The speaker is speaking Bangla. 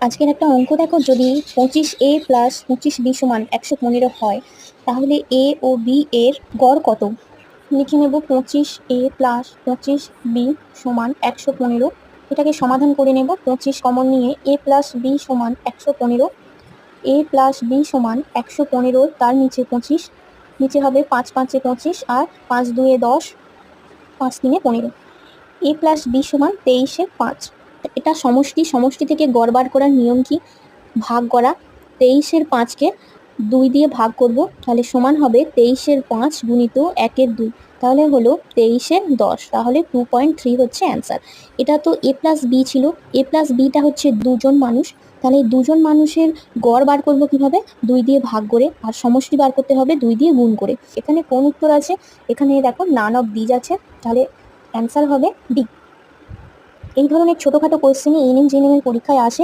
আজকের একটা অঙ্ক দেখো, যদি পঁচিশ এ প্লাস পঁচিশ বি সমান একশো পনেরো হয়, তাহলে এ ও বি এর গড় কত? লিখে নেব পঁচিশ এ প্লাস পঁচিশ বি সমান একশো পনেরো। এটাকে সমাধান করে নেব পঁচিশ কমন নিয়ে, এ প্লাস বি সমান একশো পনেরো। এ প্লাস বি সমান একশো পনেরো, তার নিচে পঁচিশ। নিচে হবে পাঁচ পাঁচে পঁচিশ আর পাঁচ দুয়ে দশ, পাঁচ তিনে পনেরো। এ প্লাস বি সমান তেইশে পাঁচ। এটা সমষ্টি সমষ্টি থেকে গড় বার করার নিয়ম কি? ভাগ করা, তেইশের পাঁচকে দুই দিয়ে ভাগ করব, তাহলে সমান হবে তেইশের পাঁচ গুণিত একের দুই, তাহলে হলো তেইশের দশ, তাহলে টু পয়েন্ট থ্রি হচ্ছে অ্যান্সার এটা তো এ প্লাস বি ছিল এ প্লাস বিটা হচ্ছে দুজন মানুষ, তাহলে দুজন মানুষের গড় বার করব কীভাবে? দুই দিয়ে ভাগ করে, আর সমষ্টি বার করতে হবে দুই দিয়ে গুণ করে। এখানে কোন উত্তর আছে? এখানে দেখো নান অফ দিজ আছে, তাহলে অ্যান্সার হবে ডি এই ধরনের ছোটোখাটো কোয়েশ্চেনই এনএম জেএনএমের পরীক্ষায় আসে